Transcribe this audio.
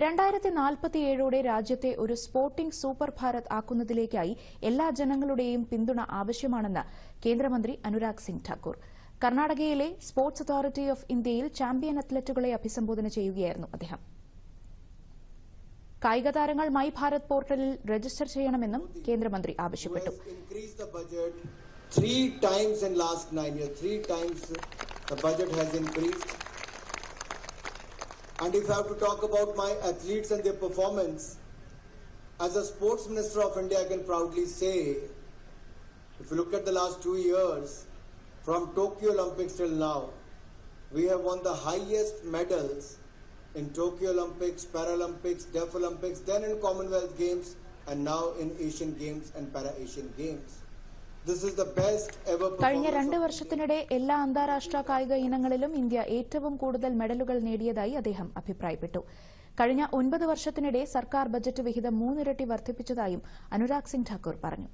രണ്ടായിരത്തി നാൽപ്പത്തിയേഴോടെ രാജ്യത്തെ ഒരു സ്പോർട്ടിംഗ് സൂപ്പർ ഭാരത് ആക്കുന്നതിലേക്കായി എല്ലാ ജനങ്ങളുടെയും പിന്തുണ ആവശ്യമാണെന്ന് കേന്ദ്രമന്ത്രി അനുരാഗ് സിംഗ് ഠാക്കൂർ കർണാടകയിലെ സ്പോർട്സ് അതോറിറ്റി ഓഫ് ഇന്ത്യയിൽ ചാമ്പ്യൻ അത്ലറ്റുകളെ അഭിസംബോധന ചെയ്യുകയായിരുന്നു അദ്ദേഹം കായിക മൈ ഭാരത് പോർട്ടലിൽ രജിസ്റ്റർ ചെയ്യണമെന്നും കേന്ദ്രമന്ത്രി ആവശ്യപ്പെട്ടു three times in last years. Three times the budget has increased. And if I have to talk about my athletes and their performance, as a sports minister of India, I can proudly say, if you look at the last two years, from Tokyo Olympics till now, we have won the highest medals in Tokyo Olympics, Paralympics, Deaf Olympics, then in Commonwealth Games, and now in Asian Games and Para Asian Games. കഴിഞ്ഞ രണ്ട് വർഷത്തിനിടെ എല്ലാ അന്താരാഷ്ട്ര കായിക ഇനങ്ങളിലും India ഏറ്റവും കൂടുതൽ മെഡലുകൾ നേടിയതായി അദ്ദേഹം അഭിപ്രായപ്പെട്ടു. കഴിഞ്ഞ ഒൻപത് വർഷത്തിനിടെ സർക്കാർ ബജറ്റ് വിഹിതം മൂന്നിരട്ടി വർദ്ധിപ്പിച്ചതായും അനുരാഗ് സിംഗ് ഠാക്കൂർ പറഞ്ഞു.